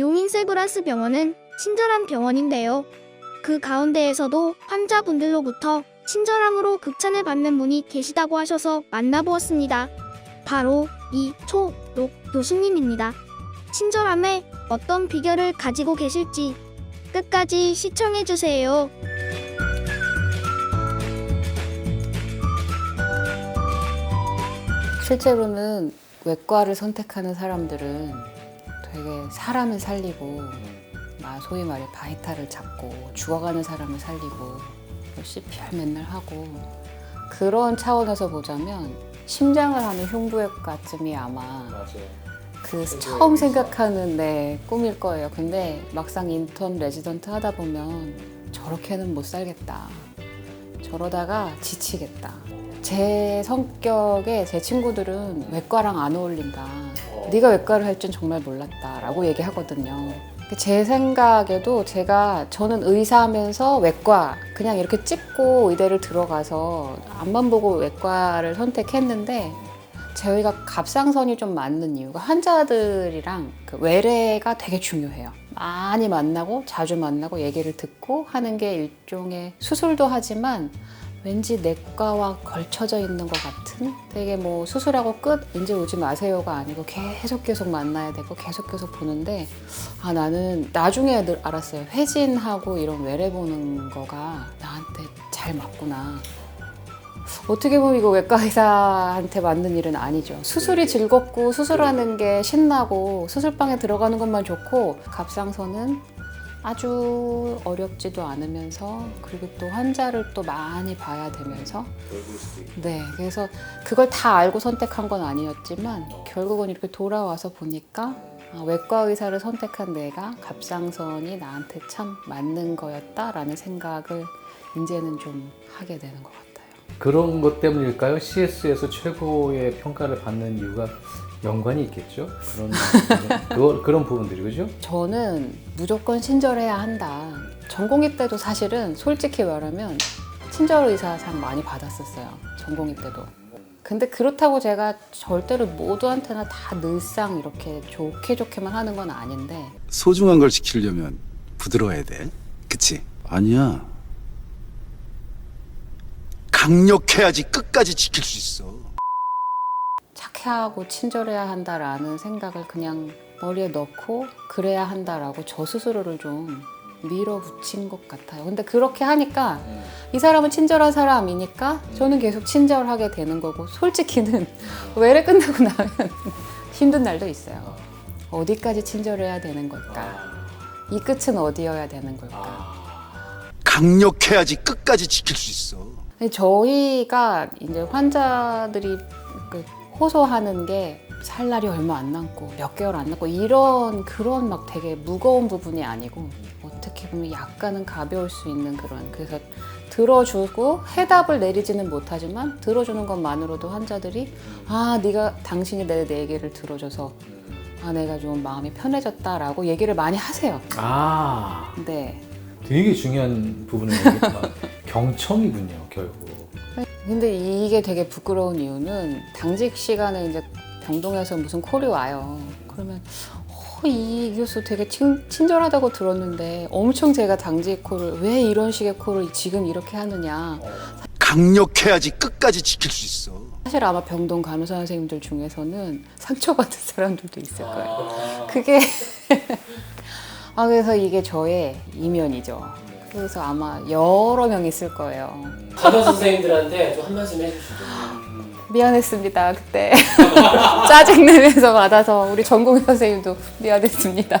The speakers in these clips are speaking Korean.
용인 세브라스 병원은 친절한 병원인데요. 그 가운데에서도 환자분들로부터 친절함으로 극찬을 받는 분이 계시다고 하셔서 만나보았습니다. 바로 이초록 교수님입니다. 친절함에 어떤 비결을 가지고 계실지 끝까지 시청해주세요. 실제로는 외과를 선택하는 사람들은 되게 사람을 살리고 막 소위 말해 바이탈을 잡고 죽어가는 사람을 살리고 CPR 맨날 하고 그런 차원에서 보자면 심장을 하는 흉부외과쯤이 아마 맞아요. 그 처음 생각하는 네, 꿈일 거예요. 근데 막상 인턴 레지던트 하다 보면 저렇게는 못 살겠다. 저러다가 지치겠다. 제 성격에 제 친구들은 외과랑 안 어울린다. 네가 외과를 할 줄 정말 몰랐다라고 얘기하거든요. 제 생각에도 제가 저는 의사하면서 외과 그냥 이렇게 찍고 의대를 들어가서 앞만 보고 외과를 선택했는데 저희가 갑상선이 좀 맞는 이유가 환자들이랑 그 외래가 되게 중요해요. 많이 만나고 자주 만나고 얘기를 듣고 하는 게 일종의 수술도 하지만 왠지 내과와 걸쳐져 있는 것 같은? 되게 뭐 수술하고 끝 이제 오지 마세요가 아니고 계속 계속 만나야 되고 계속 계속 보는데 아 나는 나중에 늘 알았어요. 회진하고 이런 외래 보는 거가 나한테 잘 맞구나. 어떻게 보면 이거 외과 의사한테 맞는 일은 아니죠. 수술이 즐겁고 수술하는 게 신나고 수술방에 들어가는 것만 좋고 갑상선은 아주 어렵지도 않으면서 그리고 또 환자를 또 많이 봐야 되면서. 네 그래서 그걸 다 알고 선택한 건 아니었지만 결국은 이렇게 돌아와서 보니까 아, 외과 의사를 선택한 내가 갑상선이 나한테 참 맞는 거였다라는 생각을 이제는 좀 하게 되는 것 같아요. 그런 것 때문일까요? CS에서 최고의 평가를 받는 이유가 연관이 있겠죠? 그런 그거, 그런 부분들이 그죠? 저는 무조건 친절해야 한다. 전공의 때도 사실은 솔직히 말하면 친절 의사상 많이 받았었어요. 전공의 때도. 근데 그렇다고 제가 절대로 모두한테나 다 늘상 이렇게 좋게 좋게만 하는 건 아닌데 소중한 걸 지키려면 부드러워야 돼. 그치? 아니야. 강력해야지 끝까지 지킬 수 있어. 착해하고 친절해야 한다라는 생각을 그냥 머리에 넣고 그래야 한다라고 저 스스로를 좀 밀어붙인 것 같아요. 근데 그렇게 하니까 이 사람은 친절한 사람이니까 저는 계속 친절하게 되는 거고 솔직히는 외래 끝나고 나면 힘든 날도 있어요. 어디까지 친절해야 되는 걸까? 이 끝은 어디여야 되는 걸까? 강력해야지 끝까지 지킬 수 있어. 저희가 이제 환자들이 그 호소하는 게 살 날이 얼마 안 남고 몇 개월 안 남고 이런 그런 막 되게 무거운 부분이 아니고 어떻게 보면 약간은 가벼울 수 있는 그런 그래서 들어주고 해답을 내리지는 못하지만 들어주는 것만으로도 환자들이 아 네가 당신이 내 얘기를 들어줘서 아 내가 좀 마음이 편해졌다라고 얘기를 많이 하세요. 아, 네. 되게 중요한 부분을. 경청이군요, 결국. 근데 이게 되게 부끄러운 이유는 당직 시간에 이제 병동에서 무슨 콜이 와요. 그러면 어, 이 교수 되게 친, 친절하다고 들었는데 엄청 제가 당직 콜을 왜 이런 식의 콜을 지금 이렇게 하느냐. 강력해야지 끝까지 지킬 수 있어. 사실 아마 병동 간호사 선생님들 중에서는 상처받은 사람들도 있을 거예요. 그게 아 그래서 이게 저의 이면이죠. 그래서 아마 여러 명 있을 거예요. 간호 선생님들한테 좀 한 말씀 해주시죠. 미안했습니다 그때 짜증내면서 받아서 우리 전공 선생님도 미안했습니다.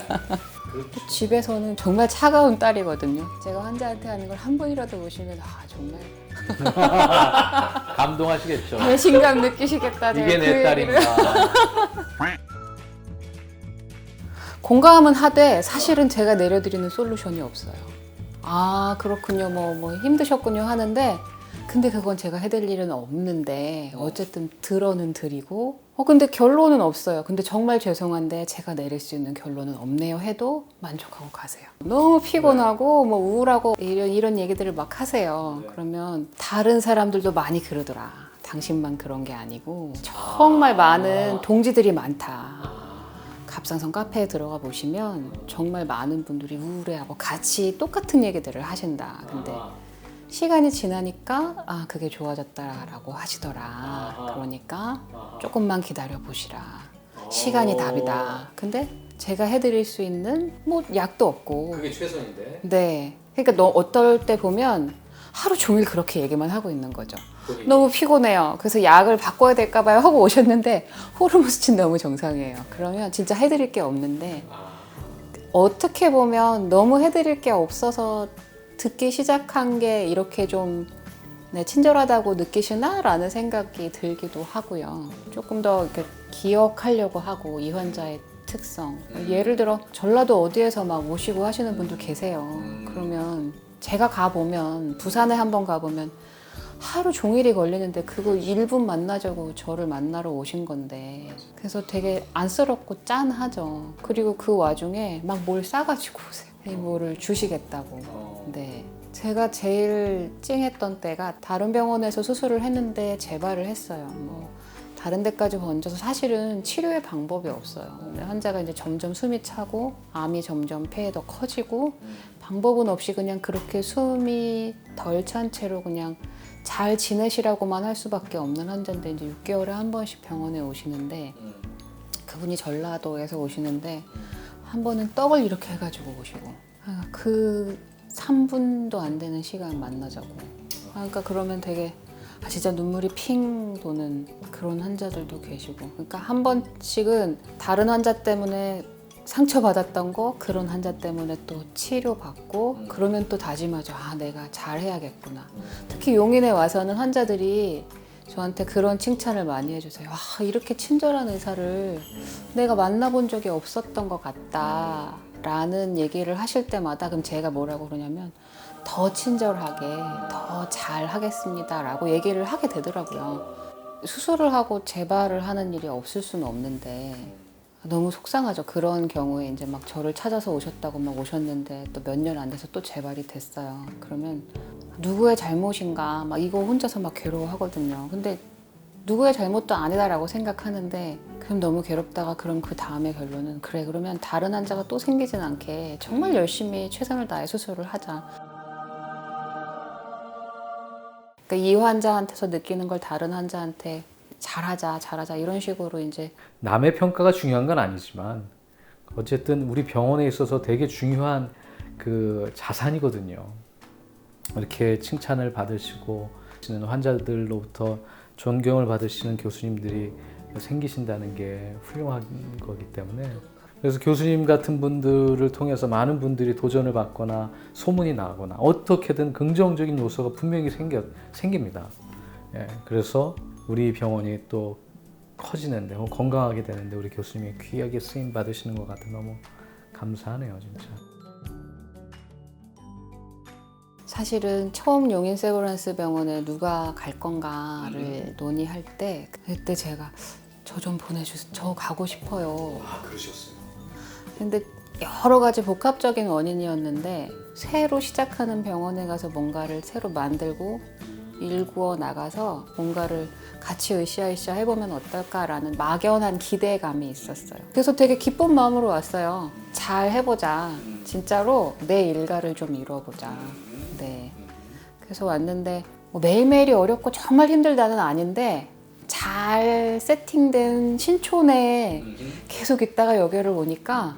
집에서는 정말 차가운 딸이거든요. 제가 환자한테 하는 걸 한 번이라도 보시면 아 정말 감동하시겠죠? 배신감 느끼시겠다. 제가 이게 그 내 얘기를. 딸입니다. 공감은 하되 사실은 제가 내려드리는 솔루션이 없어요. 아 그렇군요, 뭐, 뭐 힘드셨군요 하는데 근데 그건 제가 해드릴 일은 없는데 어쨌든 들어는 드리고 어 근데 결론은 없어요. 근데 정말 죄송한데 제가 내릴 수 있는 결론은 없네요 해도 만족하고 가세요. 너무 피곤하고 뭐 우울하고 이런 이런 얘기들을 막 하세요. 그러면 다른 사람들도 많이 그러더라. 당신만 그런 게 아니고 정말 많은 동지들이 많다. 갑상선 카페에 들어가 보시면 정말 많은 분들이 우울해하고 같이 똑같은 얘기들을 하신다. 근데 아, 시간이 지나니까 아 그게 좋아졌다라고 하시더라. 그러니까. 조금만 기다려 보시라. 시간이 오. 답이다. 근데 제가 해드릴 수 있는 뭐 약도 없고. 그게 최선인데. 네. 그러니까 너 어떨 때 보면 하루 종일 그렇게 얘기만 하고 있는 거죠. 너무 피곤해요. 그래서 약을 바꿔야 될까 봐요 하고 오셨는데 호르몬 수치 너무 정상이에요. 그러면 진짜 해드릴 게 없는데 아, 어떻게 보면 너무 해드릴 게 없어서 듣기 시작한 게 이렇게 좀 네, 친절하다고 느끼시나 라는 생각이 들기도 하고요. 조금 더 이렇게 기억하려고 하고 이 환자의 특성. 예를 들어 전라도 어디에서 막 오시고 하시는 분들 계세요. 그러면 제가 가보면 부산에 한번 가보면 하루 종일이 걸리는데 그거 1분 만나자고 저를 만나러 오신 건데 그래서 되게 안쓰럽고 짠하죠. 그리고 그 와중에 막 뭘 싸가지고 오세요. 이 뭐를 주시겠다고. 어. 네. 제가 제일 찡했던 때가 다른 병원에서 수술을 했는데 재발을 했어요. 뭐 다른 데까지 번져서 사실은 치료의 방법이 없어요. 환자가 이제 점점 숨이 차고 암이 점점 폐에 더 커지고 방법은 없이 그냥 그렇게 숨이 덜 찬 채로 그냥 잘 지내시라고만 할 수밖에 없는 환자인데 이제 6개월에 한 번씩 병원에 오시는데 음. 그분이 전라도에서 오시는데 한 번은 떡을 이렇게 해가지고 오시고 아, 그 3분도 안 되는 시간 만나자고 아, 그러니까 그러면 되게 아, 진짜 눈물이 핑 도는 그런 환자들도 계시고 그러니까 한 번씩은 다른 환자 때문에 상처받았던 거 그런 환자 때문에 또 치료받고 그러면 또 다짐하죠 아 내가 잘해야겠구나 특히 용인에 와서는 환자들이 저한테 그런 칭찬을 많이 해주세요. 아, 이렇게 친절한 의사를 내가 만나본 적이 없었던 것 같다. 라는 얘기를 하실 때마다 그럼 제가 뭐라고 그러냐면 더 친절하게 더 잘 하겠습니다. 라고 얘기를 하게 되더라고요. 수술을 하고 재발을 하는 일이 없을 수는 없는데 너무 속상하죠. 그런 경우에 이제 막 저를 찾아서 오셨다고 막 오셨는데 또 몇 년 안 돼서 또 재발이 됐어요. 그러면 누구의 잘못인가 막 이거 혼자서 막 괴로워하거든요. 근데 누구의 잘못도 아니다라고 생각하는데 그럼 너무 괴롭다가 그럼 그 다음에 결론은 그래 그러면 다른 환자가 또 생기진 않게 정말 열심히 최선을 다해 수술을 하자. 그러니까 이 환자한테서 느끼는 걸 다른 환자한테 잘하자 잘하자 이런 식으로 이제 남의 평가가 중요한 건 아니지만 어쨌든 우리 병원에 있어서 되게 중요한 그 자산이거든요. 이렇게 칭찬을 받으시고 환자들로부터 존경을 받으시는 교수님들이 생기신다는 게 훌륭한 거기 때문에 그래서 교수님 같은 분들을 통해서 많은 분들이 도전을 받거나 소문이 나거나 어떻게든 긍정적인 요소가 분명히 생겨, 생깁니다. 예, 그래서 우리 병원이 또 커지는데 어, 건강하게 되는데 우리 교수님이 귀하게 쓰임 받으시는 것 같아 너무 감사하네요 진짜. 사실은 처음 용인 세브란스 병원에 누가 갈 건가를 논의할 때 그때 제가 저 좀 보내주세요. 저 가고 싶어요. 아 그러셨어요. 근데 여러 가지 복합적인 원인이었는데 새로 시작하는 병원에 가서 뭔가를 새로 만들고 일구어 나가서 뭔가를 같이 으쌰으쌰 해보면 어떨까라는 막연한 기대감이 있었어요. 그래서 되게 기쁜 마음으로 왔어요. 잘 해보자. 진짜로 내 일가를 좀 이뤄보자. 네. 그래서 왔는데 뭐 매일매일이 어렵고 정말 힘들다는 아닌데 잘 세팅된 신촌에 계속 있다가 여기를 오니까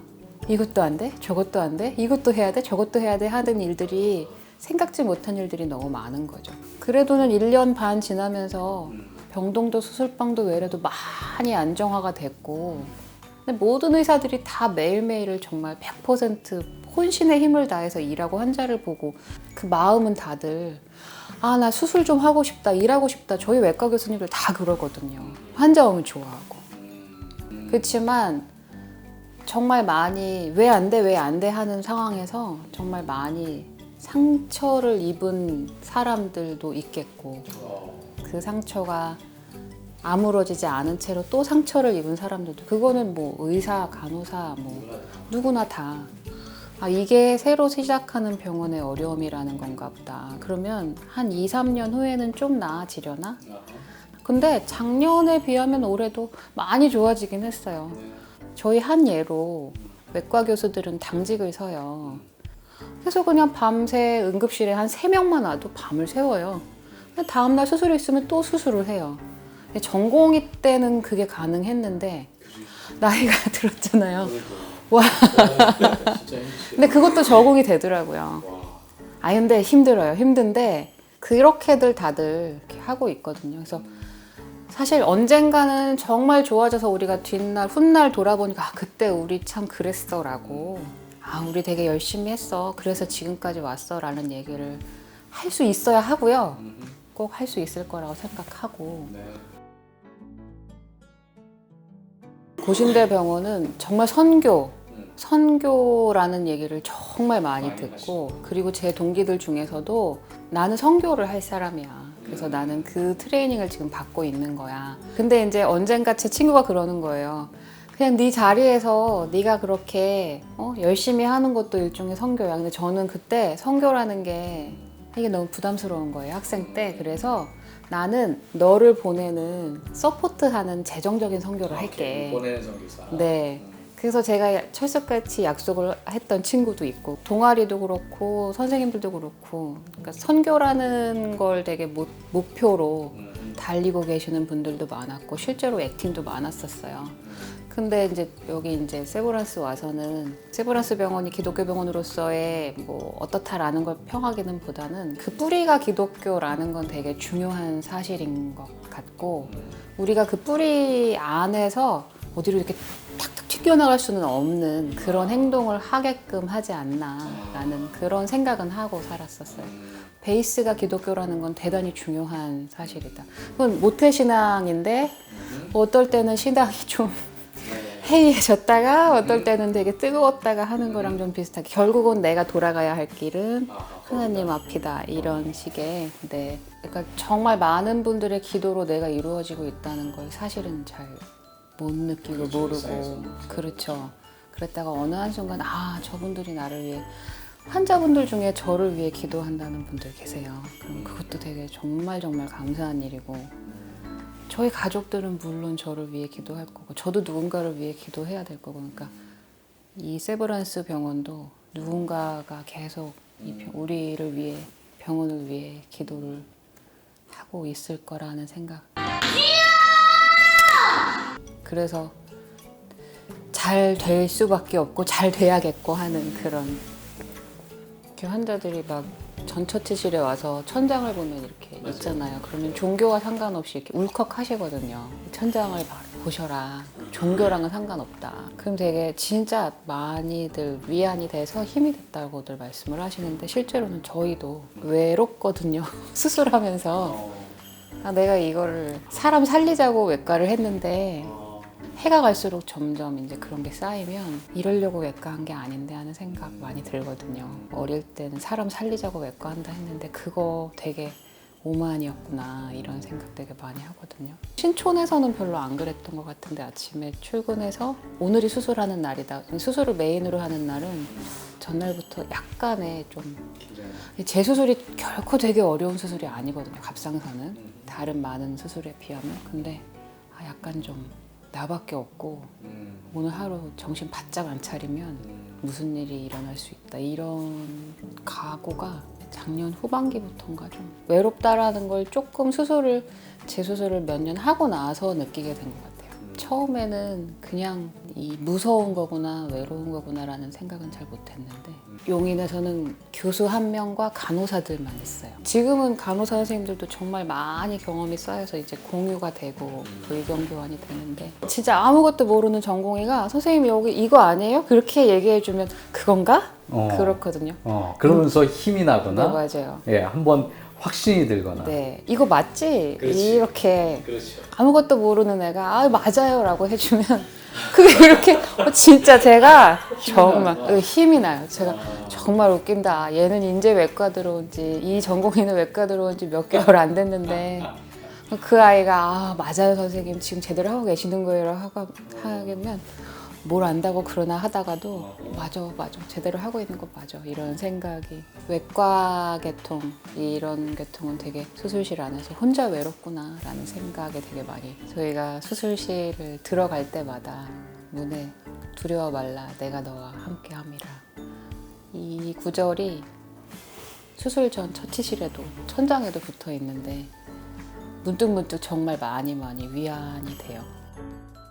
이것도 안 돼, 저것도 안 돼, 이것도 해야 돼, 저것도 해야 돼? 하는 일들이 생각지 못한 일들이 너무 많은 거죠. 그래도는 1년 반 지나면서 병동도 수술방도 외래도 많이 안정화가 됐고 모든 의사들이 다 매일매일을 정말 100% 혼신의 힘을 다해서 일하고 환자를 보고 그 마음은 다들 아 나 수술 좀 하고 싶다 일하고 싶다. 저희 외과 교수님들 다 그러거든요. 환자 오면 좋아하고. 그렇지만 정말 많이 왜 안 돼 왜 안 돼 하는 상황에서 정말 많이 상처를 입은 사람들도 있겠고 그 상처가 아무러지지 않은 채로 또 상처를 입은 사람들도 그거는 뭐 의사 간호사 뭐 누구나 다 아, 이게 새로 시작하는 병원의 어려움이라는 건가 보다. 그러면 한 2, 3년 후에는 좀 나아지려나? 근데 작년에 비하면 올해도 많이 좋아지긴 했어요. 저희 한 예로 외과 교수들은 당직을 서요. 그래서 그냥 밤새 응급실에 한 세명만 와도 밤을 새워요. 다음날 수술이 있으면 또 수술을 해요. 전공의 때는 그게 가능했는데 나이가 들었잖아요. 와. 근데 그것도 적응이 되더라고요. 아 근데 힘들어요. 힘든데 그렇게들 다들 이렇게 하고 있거든요. 그래서 사실 언젠가는 정말 좋아져서 우리가 뒷날 훗날 돌아보니까 아, 그때 우리 참 그랬어라고 아 우리 되게 열심히 했어 그래서 지금까지 왔어라는 얘기를 할 수 있어야 하고요. 꼭 할 수 있을 거라고 생각하고 네. 고신대 병원은 정말 선교, 선교라는 얘기를 정말 많이 듣고 그리고 제 동기들 중에서도 나는 선교를 할 사람이야. 그래서 나는 그 트레이닝을 지금 받고 있는 거야. 근데 이제 언젠가 제 친구가 그러는 거예요. 그냥 네 자리에서 네가 그렇게 어? 열심히 하는 것도 일종의 선교야. 근데 저는 그때 선교라는 게 이게 너무 부담스러운 거예요. 학생 때. 그래서 나는 너를 보내는 서포트하는 재정적인 선교를 할게. 보내는 성교사. 네. 그래서 제가 철석같이 약속을 했던 친구도 있고 동아리도 그렇고 선생님들도 그렇고 그러니까 선교라는 걸 되게 목, 목표로 음. 달리고 계시는 분들도 많았고 실제로 액팅도 많았었어요. 근데 이제 여기 이제 세브란스 와서는 세브란스 병원이 기독교 병원으로서의 뭐 어떻다라는 걸 평하기는 보다는 그 뿌리가 기독교라는 건 되게 중요한 사실인 것 같고 우리가 그 뿌리 안에서 어디로 이렇게 튀겨나갈 수는 없는 그런 행동을 하게끔 하지 않나라는 그런 생각은 하고 살았었어요. 베이스가 기독교라는 건 대단히 중요한 사실이다. 그건 모태신앙인데 어떨 때는 신앙이 좀 해이해졌다가 어떨 때는 되게 뜨거웠다가 하는 거랑 좀 비슷하게 결국은 내가 돌아가야 할 길은 하나님 앞이다 이런 식의 네 그러니까 정말 많은 분들의 기도로 내가 이루어지고 있다는 걸 사실은 잘 못 느끼고 모르고. 그렇죠. 그랬다가 어느 한 순간 아 저분들이 나를 위해 환자분들 중에 저를 위해 기도한다는 분들 계세요. 그럼 그것도 되게 정말 정말 감사한 일이고. 저희 가족들은 물론 저를 위해 기도할 거고 저도 누군가를 위해 기도해야 될 거고. 그러니까 이 세브란스 병원도 누군가가 계속 이 병- 우리를 위해 병원을 위해 기도를 하고 있을 거라는 생각. 그래서 잘 될 수밖에 없고 잘 돼야겠고 하는 그런 이렇게 환자들이 막 전처치실에 와서 천장을 보면 이렇게 있잖아요. 그러면 종교와 상관없이 이렇게 울컥하시거든요. 천장을 봐- 보셔라. 종교랑은 상관없다. 그럼 되게 진짜 많이들 위안이 돼서 힘이 됐다고들 말씀을 하시는데 실제로는 저희도 외롭거든요. 수술하면서 아, 내가 이거를 사람 살리자고 외과를 했는데 해가 갈수록 점점 이제 그런 게 쌓이면 이러려고 외과한 게 아닌데 하는 생각 많이 들거든요. 어릴 때는 사람 살리자고 외과한다 했는데 그거 되게 오만이었구나 이런 생각 되게 많이 하거든요. 신촌에서는 별로 안 그랬던 것 같은데 아침에 출근해서 오늘이 수술하는 날이다. 수술을 메인으로 하는 날은 전날부터 약간의 좀제 수술이 결코 되게 어려운 수술이 아니거든요. 갑상선은 다른 많은 수술에 비하면 근데 아, 약간 좀 나밖에 없고 오늘 하루 정신 바짝 안 차리면 무슨 일이 일어날 수 있다. 이런 각오가 작년 후반기부터인가 좀 외롭다라는 걸 조금 수술을 제 수술을 몇 년 하고 나서 느끼게 된 것 같아요. 처음에는 그냥 이 무서운 거구나 외로운 거구나라는 생각은 잘 못했는데 용인에서는 교수 한 명과 간호사들만 있어요. 지금은 간호사 선생님들도 정말 많이 경험이 쌓여서 이제 공유가 되고 의견 교환이 되는데 진짜 아무것도 모르는 전공의가 선생님 여기 이거 아니에요? 그렇게 얘기해주면 그건가? 어. 그렇거든요. 어, 그러면서 힘이 네 나거나 맞아요. 예, 한번 확신이 들거나. 네 이거 맞지? 그렇지. 이렇게 그렇죠. 아무것도 모르는 애가 아 맞아요라고 해주면 그게 그렇게 어, 진짜 제가 정말 어, 힘이 나요. 제가 정말 웃긴다. 얘는 이제 외과 들어온 지 이 전공의는 외과 들어온 지 몇 개월 안 됐는데 그 아이가 아 맞아요 선생님 지금 제대로 하고 계시는 거예요 하고 하면 뭘 안다고 그러나 하다가도 맞아 맞아. 제대로 하고 있는 거 맞아. 이런 생각이. 외과 계통 이런 계통은 되게 수술실 안에서 혼자 외롭구나 라는 생각에 되게 많이. 저희가 수술실을 들어갈 때마다 문에 두려워 말라 내가 너와 함께 함이라. 이 구절이 수술 전 처치실에도 천장에도 붙어 있는데 문득문득 정말 많이 많이 위안이 돼요.